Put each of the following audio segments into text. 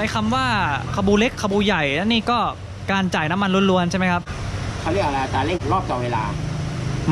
ในคำว่าขบูเล็กขบูใหญ่นั่นนี่ก็การจ่ายน้ำมันล้วนๆใช่ไหมครับ เขาเรียกอะไรอัตราเร่งรอบต่อเวลา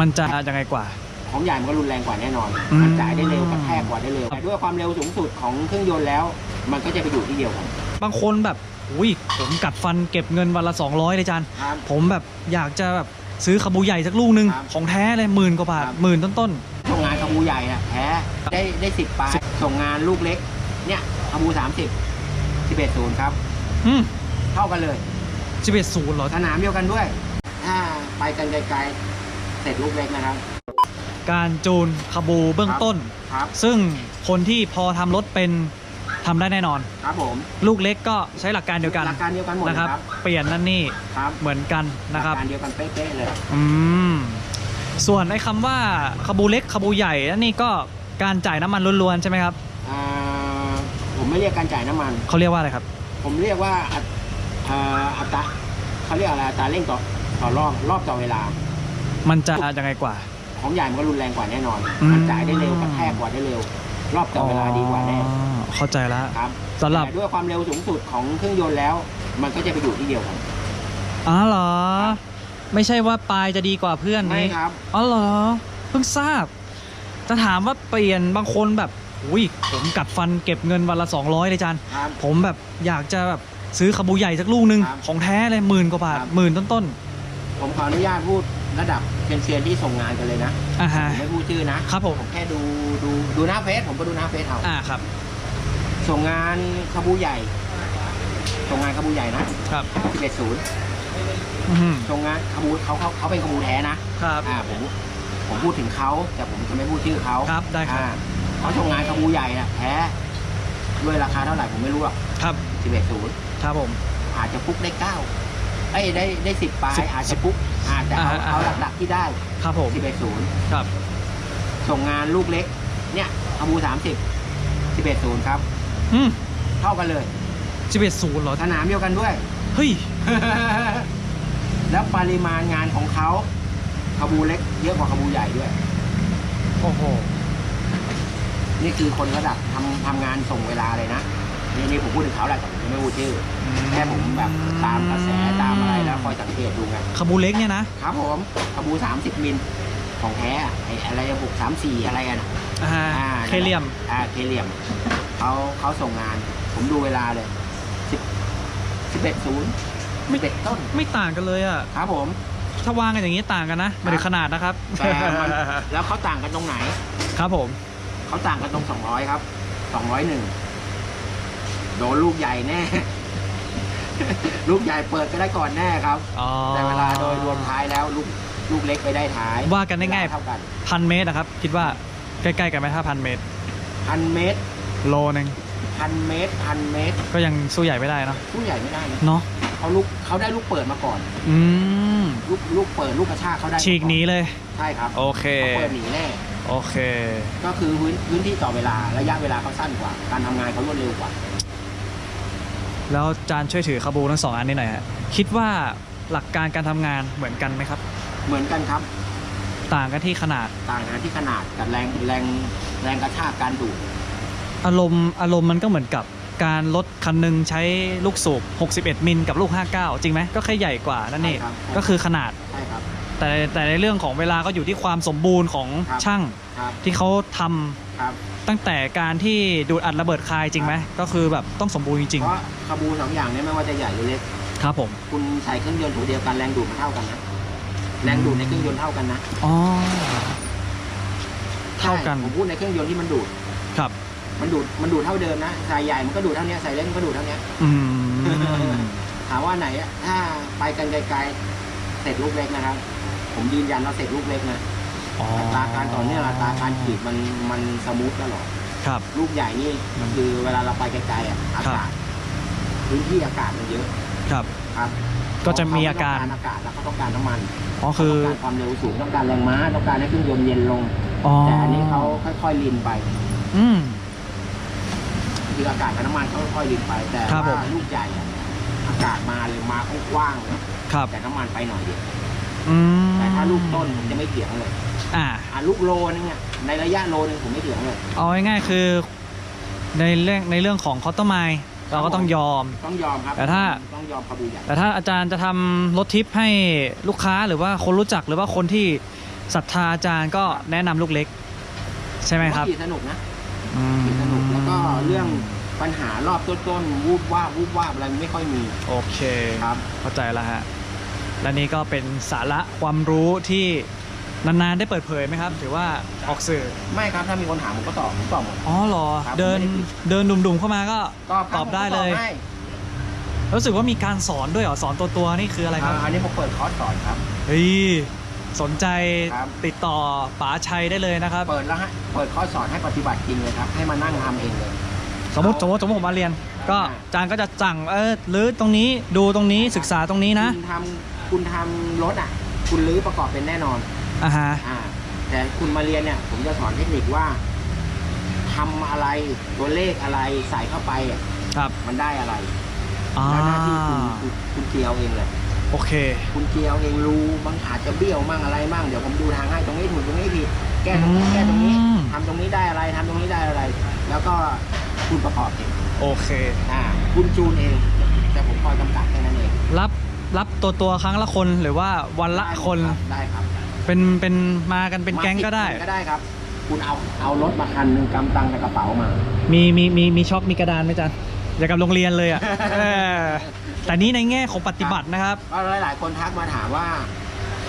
มันจะยังไงกว่า ของใหญ่มันก็รุนแรงกว่าแน่นอน อืม มันจ่ายได้เร็วกระแทกกว่าได้เร็ว แต่ด้วยความเร็วสูงสุดของเครื่องยนต์แล้ว มันก็จะไปอยู่ที่เดียวกันบางคนแบบอุ้ยผมกัดฟันเก็บเงินวันละ 200เลยจานครับ ผมแบบอยากจะแบบซื้อขบูใหญ่สักลูกหนึ่งครับของแท้เลยหมื่นกว่าบาทครับ หมื่นต้น ส่งงานขบูใหญ่อะแพ้ได้ได้สิบปลายส่งงานลูกเล็ก เนี่ยขบูสามสิบ สิบเอ็ดศูนย์ครับๆอืมเท่ากันเลย สิบเอ็ดศูนย์เหรอ สนามเดียวกันด้วยถ้าไปกันไกลๆ เสร็จลูกเล็กนะครับ การจูนขบูเบื้องต้น ครับ ซึ่งคนที่พอทำรถเป็นทำได้แน่นอน ครับผม ลูกเล็กก็ใช้หลักการเดียวกันหลักการเดียวกันหมดนะนะคครัรับบเปลี่ยนนั่นนี่ครับเหมือนกันนะครับ หลักการเดียวกันเป๊ะๆเลย อืม ส่วนไอ้คำว่าขบูเล็กขบูใหญ่นั่นนี่ก็การจ่ายน้ำมันล้วนๆใช่ไหมครับอ่าผม ไม่เรียกการจ่ายน้ำมัน เขาเรียกว่าอะไรครับ ผมเรียกว่าอัตอ่าอัตราเขาเรียกอะไรอัตราเร่งต่อต่อรอบรอบต่อเวลา มันจะยังไงกว่า ของใหญ่มันก็รุนแรงกว่าแน่นอน อืม มันจ่ายได้เร็วกระแทกกว่าได้เร็ว รอบต่อเวลาดีกว่าแน่อ๋อเข้าใจแล้วครับสำหรับแต่ด้วยความเร็วสูงสุดของเครื่องยนต์แล้ว มันก็จะไปอยู่ที่เดียวกัน อ๋อเหรอไม่ใช่ว่าปลายจะดีกว่าเพื่อนไม่นี่ครับ อ๋อเหรอ เพิ่งทราบ จะถามว่าเปลี่ยนบางคนแบบ อุ้ยผมกัดฟันเก็บเงินวันละ 200เลยจานครับผมแบบอยากจะแบบซื้อขบูใหญ่สักลูกหนึ่งครับของแท้เลยหมื่นกว่าบาทครับ หมื่นต้นผมขออนุญาตพูดระดับเป็นเซียนที่ส่งงานกันเลยนะๆอ่าฮะผมไม่พูดชื่อนะ ครับผมแค่ดูดูดูหน้าเฟซผมก็ดูหน้าเฟซเอาอ่าครับส่งงานขบูใหญ่ ส่งงานขบูใหญ่นะครับ11ศูนย์อื้อหือส่งงานขบูเขาเขาเขาเป็นขบูแท้นะครับ อ่าผมผมพูดถึงเขาแต่ผมจะไม่พูดชื่อเขาครับได้ครับ อ่า เขาส่งงานขบูใหญ่นะแท้ด้วยราคาเท่าไหร่ผมไม่รู้หรอกครับ11ศูนย์ครับผม อาจจะฟุกได้เก้าเอ้ยได้ได้สิบปลายสิบอาจจะฟุกอาจจะเอาอ่าอ่าเอาหลักๆที่ได้ ครับผม11ศูนย์ครับ ส่งงานลูกเล็ก เนี่ยขบูสามสิบ11ศูนย์ครับอืมเท่ากันเลยสิบเอ็ดศูนย์เหรอสนามเดียวกันด้วย เฮ้ย แล้วปริมาณงานของเขาขบูเล็กเยอะกว่าขบูใหญ่ด้วย โอ้โห นี่คือคนระดับทำทำงานส่งเวลาเลยนะนี่นี่ผมพูดถึงเขาแหละแต่ผมยังไม่พูดชื่อแค่ผมแบบตามกระแสตามอะไรแล้วคอยสังเกตดูไงขบูเล็กเนี่ยนะครับผมขบูสามสิบมิลของแท้อะไอ้อะไรหกสามสี่อะไรกันอะอ่าอ่า เคเลียม อ่าเคเลียมเขาเขาส่งงาน ผมดูเวลาเลยสิบสิบเอ็ดศูนย์ไม่ เด็ดต้นไม่ต่างกันเลยอะ ครับผม ถ้าวางกันอย่างนี้ต่างกันนะไม่ได้ขนาดนะครับ แต่มัน แล้วเขาต่างกันตรงไหน ครับผม เขาต่างกันตรงสองร้อยครับ สองร้อยหนึ่ง โดนลูกใหญ่แน่ ลูกใหญ่เปิดก็ได้ก่อนแน่ครับ อ๋อแต่เวลาโดยรวมท้ายแล้วลูกลูกเล็กไปได้ท้ายว่ากันง่ายๆเวลเท่ากันพันเมตรนะครับ คิดว่าใกล้ๆกันไหมถ้าพันเมตร พันเมตรโลนึงพันเมตรพันเมตรก็ยังสู้ใหญ่ไม่ได้เนอะลูกใหญ่ไม่ได้นะเนาะเขาลูกเขาได้ลูกเปิดมาก่อน อืม ลูกลูกเปิดลูกกระชากเขาได้มาฉีกหนีอเลย ใช่ครับโอเค เขาเปิดหนีแน่ โอเค ก็คือพื้นพื้นที่ต่อเวลาระยะเวลาเขาสั้นกว่า การทำงานเขารวดเร็วกว่า แล้วจานช่วยถือขบูทั้งสองอันนี้หน่อยฮะคิดว่าหลักการการทำงานเหมือนกันไหมครับ เหมือนกันครับ ต่างกันที่ขนาด ต่างกันที่ขนาดกับแรงแรงแรงกระชากการดูดอารมณ์อารมณ์มันก็เหมือนกับการรถคันหนึงใช้ลูกสูบ61 มิลกับลูก 59 จริงไหมก็แค่ใหญ่กว่านั่นเองใช่ครับ ก็คือขนาด ใช่ครับ แต่แต่ในเรื่องของเวลาก็อยู่ที่ความสมบูรณ์ของครับช่างครับ ที่เขาทำครับ ตั้งแต่การที่ดูดอัดระเบิดคายจริงไหมก็คือแบบต้องสมบูรณ์จริงเพราะขบูสองอย่างเนี้ไม่ว่าจะใหญ่หรือเล็ก ๆครับผมคุณใส่เครื่องยนต์ถูเดียวกันแรงดูดมันเท่ากันนะ แรงดูดในเครื่องยนต์เท่ากันนะอ๋อ เท่ากัน ใช่ผมพูดในเครื่องยนต์ที่มันดูด ครับมันดูด มันดูดเท่าเดิมนะใส่ใหญ่มันก็ดูดเท่านี้ใส่เล็กมันก็ดูดเท่านี้อืม ถามว่าไหนอะถ้าไปกันไกลๆเสร็จลูกเล็กนะครับ ผมยืนยันว่าเสร็จลูกเล็กนะอ๋ออัตราการต่อเนื่องอัตราการขีดมันมันสมูทตลอดครับ ลูกใหญ่นี่คือเวลาเราไปไกลๆอะอาครับ กาศพื้นที่อากาศมันเยอะครับ ครับก็จะมีอาการ เขต้องอากาศแล้วเขาต้องการน้ำมันอ๋อคือต้องการความเร็วสูงต้องการแรงม้าต้องการให้เครื่องยนต์เย็นลง อ๋อแต่อันนี้เขาค่อยๆลินไปอืม คืออากาศกับน้ำมันเขาค่อยๆลินไป แต่ครับผม ว่าลูกใหญ่อะอากาศมาเลยมากว้างๆเลยครับ แต่น้ำมันไปหน่อยเดียวอืม แต่ถ้าลูกต้นผมจะไม่เถียงเลยอ่า อะลูกโลนึงอะในระยะโลนึงผมไม่เถียงเลย เอาง่ายๆคือในเรื่องในเรื่องของคอตเตอร์ไมล์เราก็ต้องยอม ต้องยอมครับแต่ถ้า ต้องยอมคาบูใหญ่แต่ถ้าอาจารย์จะทำรถทิปให้ลูกค้าหรือว่าคนรู้จักหรือว่าคนที่ศรัทธาอาจารย์ก็แนะนำลูกเล็ก ใช่ไหมครับขี่สนุกนะอืมขี่สนุกแล้วก็เรื่องปัญหารอบต้นๆวูบว่าบวูบว่าบอะไรไม่ค่อยมีโอเค ครับ เข้าใจแล้วฮะ และนี่ก็เป็นสาระความรู้ที่นานๆได้เปิดเผยไหมครับ ถือว่าออกสื่อไม่ครับถ้ามีคนถามผมก็ตอบผมตอบหมด อ๋อเหรอ ครับเดินไม่ได้ปิด เดินดุ่มๆเข้ามาก็ตอบคตรัอบได้เลยผมก็ตอบให้รู้สึกว่ามีการสอนด้วยเหรอสอนตัวตัวๆนี่คืออะไรครับอ่าอันนี้ผมเปิดคอร์สสอนครับ เฮ้ยสนใจครับ ติดต่อป๋าชัยได้เลยนะครับ เปิดแล้วฮะเปิดคอร์สสอนให้ปฏิบัติจริงเลยครับให้มานั่งทำเองเลย สมมติสมมติสมมติผมมาเรียน ก็อาจารย์ก็จะสั่งเออหรือตรงนี้ดูตรงนี้ศึกษาตรงนี้นะ คุณทำ คุณทำรถอะ คุณรื้อประกอบเป็นแน่นอน อ่าฮะ อ่า แต่คุณมาเรียนเนี่ย ผมจะสอนเทคนิคว่าทำอะไรตัวเลขอะไรใส่เข้าไปอะครับมันได้อะไรอ่าแล้วหน้าที่คุณคุณคุณเจียวเองเลย โอเค คุณเจียวเองรู้บางอาจจะเบี้ยวมั่งอะไรมั่งเดี๋ยวผมดูทางให้ตรงนี้ถูกตรงนี้ผิดแก้ตรงนี้แก้ตรงนี้อืม ทำตรงนี้ได้อะไรทำตรงนี้ได้อะไร แล้วก็คุณประกอบเองโอเค อ่า คุณจูนเอง แต่ผมคอยกำกับแค่นั้นเอง รับ รับตัวตัวครั้งละคนหรือว่าวันละคนได้ครับเป็นเป็นมากันเป็นแก๊งก็ได้ มาสิบคนก็ได้ครับ คุณเอาเอารถมาคันหนึ่งกำตังค์ในกระเป๋ามา มีมีมีมีช็อกมีกระดานไหมจ๊ะอย่างกับโรงเรียนเลยอะ เออแต่นี้ในแง่ของปฏิบัตินะครับ ก็หลาย ๆ คนทักมาถามว่า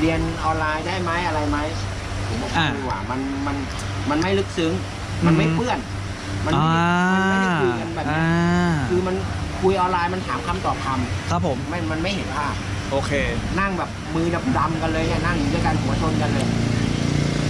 เรียนออนไลน์ได้ไหมอะไรไหมผมบอกอ่าดีกว่ามันมันมันไม่ลึกซึ้ง มันไม่อืมเปื้อน มันไม่อ่ามันไม่ได้คุยกันแบบนี้อ่า คือมัน คุยออนไลน์มันถามคำตอบคครับผมำไม่มันไม่เห็นภาพโอเค นั่งแบบมือดำๆกันเลยเนี่ยนั่งอยู่ด้วยกันหัวชนกันเลย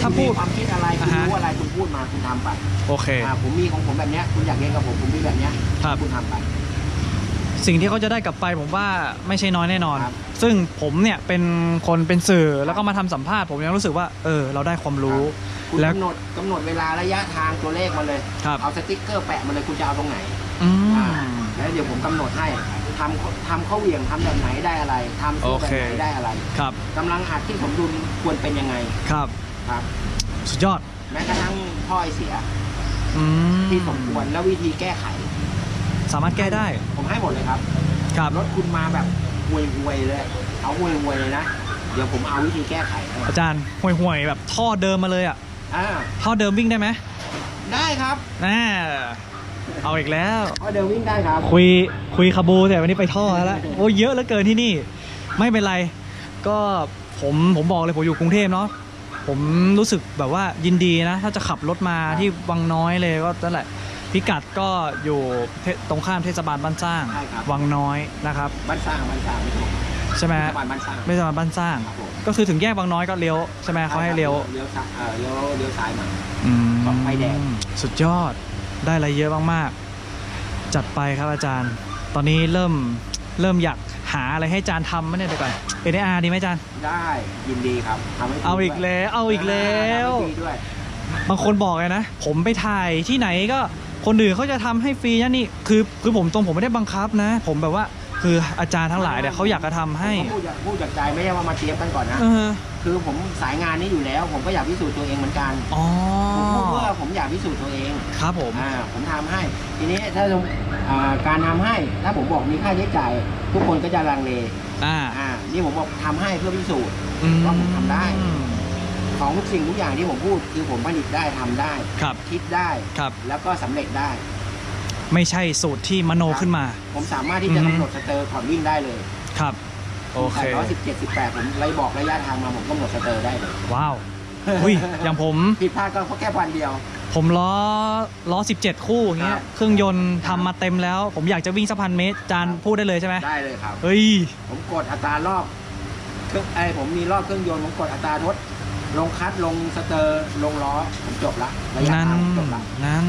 ถ้าพูด คุณมีความคิดอะไรคุณอ่าฮะ รู้อะไรคุณพูดมาคุณทำไปโอเค อ่าผมมีของผมแบบเนี้ยคุณอยากเรียนกับผมผมมีแบบเนี้ยครับ คุณทำไป สิ่งที่เขาจะได้กลับไปผมว่าไม่ใช่น้อยแน่นอน ครับซึ่งผมเนี่ยเป็นคนเป็นสื่อแล้วก็มาทำสัมภาษณ์ผมยังรู้สึกว่า เออ เราได้ความรู้ คุณแล้วกำหนดกำหนดเวลาระยะทางตัวเลขมาเลย ครับ เอาสติ๊กเกอร์แปะมาเลยคุณจะเอาตรงไหน อือ่ามแล้วเดี๋ยวผมกำหนดให้ทำทำข้าวเหวี่ยงทำแบบไหนได้อะไรทำสู้แบบไหนโอเคได้อะไรครับกำลังอัดที่สมดุลควรเป็นยังไงครับครับสุดยอดแม้กระทั่งท่อไอเสียอืที่สมควรแล้ววิธีแก้ไข สามารถแก้ได้ ผมให้หมดเลยครับครับรถคุณมาแบบห่วยห่วยๆเลย เอาห่วยห่วยๆเลยนะเดี๋ยวผมเอาวิธีแก้ไขให้อาจารย์ห่วยๆแบบท่อเดิมมาเลยอะอ่าท่อเดิมวิ่งได้ไหมได้ครับน่า เอาอีกแล้วเอาเดี๋ยววิ่งได้ครับ คุยคุยคาบูแต่วันนี้ไปท่อแล้วโอ้เยอะเหลือเกินที่นี่ ไม่เป็นไร ก็ผมผมบอกเลยผมอยู่กรุงเทพเนาะผมรู้สึกแบบว่ายินดีนะ ถ้าจะขับรถมาที่วังน้อยเลยก็นั่นแหละ พิกัดก็อยู่เทตรงข้ามเทศบาลบ้านสร้าง ใช่ครับ วังน้อยนะครับ บ้านสร้างบ้านสร้างไม่ถูกใช่ไหมเทฮะศบาลบ้านสร้างไม่ใช่บ้านสร้าง ครับผมก็คือถึงแยกวังน้อยก็เลี้ยวใช่ไหมเขาให้เลี้ยวเลี้ยวซ้ายเออเลี้ยวเลี้ยวซ้ายมา อืมสองไฟแดง สุดยอด ได้อะไรเยอะมากๆ จัดไปครับอาจารย์ ตอนนี้เริ่มเริ่มอยากหาอะไรให้อาจารย์ทำไหมเนี่ยเดี๋ยวก่อนเอ็นอาร์ดีไหมอาจารย์ ได้ยินดีครับทำให้ฟรีเอาอีกด้วยแล้วเอาอีกแล้ว ทำให้ฟรีด้วยบางคนบอกเลยนะ ผมไปถ่ายที่ไหนก็คนอื่นเขาจะทำให้ฟรีนะนี่คือคือผมตรงผมไม่ได้บังคับนะ ผมแบบว่า คืออาจารย์ทั้งหลายเนี่ยเขาอยากจะทำให้ผมก็พูดจากพูดจากใจไม่ใช่ว่ามาเตรียมกันก่อนนะเออคือผมสายงานนี้อยู่แล้ว ผมก็อยากพิสูจน์ตัวเองเหมือนกันอ๋อผมพูดเพื่อผมอยากพิสูจน์ตัวเองครับผมอ่าผมทำให้ ทีนี้ถ้าสมอ่าการทำให้ถ้าผมบอกมีค่าใช้จ่ายทุกคนก็จะลังเลอ่าอ่านี่ผมบอกทำให้เพื่อพิสูจน์อืมว่าผมทำได้ของทุกสิ่งทุกอย่างที่ผมพูดคือผมผลิตได้ทำได้ครับคิดได้ครับแล้วก็สำเร็จได้ ไม่ใช่สูตรที่มโนขึ้นมา ผมสามารถที่จะอือฮึกำหนดสเตอร์ก่อนวิ่งได้เลยครับ โอเคร้อยสิบเจ็ดสิบแปดผมเลยบอกระยะทางมาผมกำหนดสเตอร์ได้เลย ว้าวอุ้ยอย่างผม ผิดพลาดก็แค่พันเดียว ผมล้อล้อ 17 คู่อย่างเงี้ครัยบ เครื่องยนต์ทำมาเต็มแล้ว ผมอยากจะวิ่งสักพันเมตรจานพูดได้เลยใช่ไหมได้เลยครับ เฮ้ย ผมกดอัตรารอบเครื่องไอยผมมีรอบเครื่องยนต์ผมกดอัตราทด ลงคัดลงสเตอร์ลงล้อผมจบละระยะนั่นทางผมจบละนั่น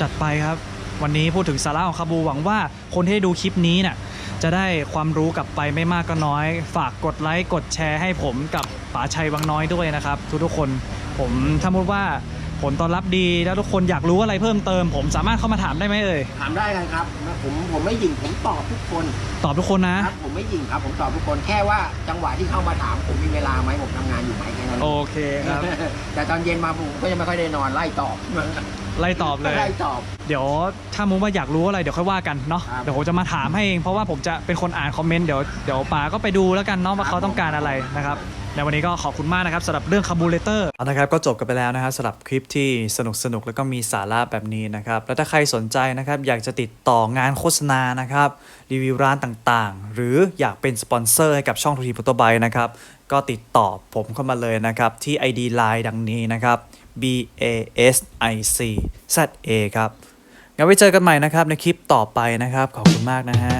จัดไปครับ วันนี้พูดถึงสาระของคาบูหวังว่าคนที่ได้ดูคลิปนี้เนี่ยจะได้ความรู้กลับไปไม่มากก็น้อย ฝากกดไลค์กดแชร์ให้ผมกับป๋าชัยวังน้อยด้วยนะครับ ทุกทุกคนผมถ้ามุดว่า ผลตอบรับดีแล้วทุกคนอยากรู้อะไรเพิ่มเติม ผมสามารถเข้ามาถามได้ไหมเอ่ย ถามได้กันครับผมผมไม่หยิงผมตอบทุกคนตอบทุกคนนะ ครับผมไม่หยิงครับผมตอบทุกคนแค่ว่าจังหวะที่เข้ามาถามผมมีเวลาไหมผมทำงานอยู่ไหมแค่นั้นโอเคครับ แต่ตอนเย็นมาผมก็ยังไม่ค่อยได้นอนไล่ตอบไล่ตอบเลย ไล่ตอบ เดี๋ยวถ้ามุมว่าอยากรู้อะไรเดี๋ยวค่อยว่ากันเนาะ ครับเดี๋ยวผมจะมาถามให้เองเพราะว่าผมจะเป็นคนอ่านคอมเมนต์เดี๋ยวเดี๋ยวป๋าก็ไปดูแล้วกันเนาะว่าเขาต้องการอะไรนะครับ ในวันนี้ก็ขอบคุณมากนะครับสำหรับเรื่องคาบูเลเตอร์นะครับก็จบกันไปแล้วนะครับสำหรับคลิปที่สนุกสนุกแล้วก็มีสาระแบบนี้นะครับแล้วถ้าใครสนใจนะครับอยากจะติดต่องานโฆษณานะครับรีวิวร้านต่างๆ หรืออยากเป็นสปอนเซอร์ให้กับช่องทูทีโปรโตไบนะครับก็ติดต่อผมเข้ามาเลยนะครับที่ ID Line ดังนี้นะครับ B A S I C Z A ครับงั้นไว้เจอกันใหม่นะครับในคลิปต่อไปนะครับ ขอบคุณมากนะฮะ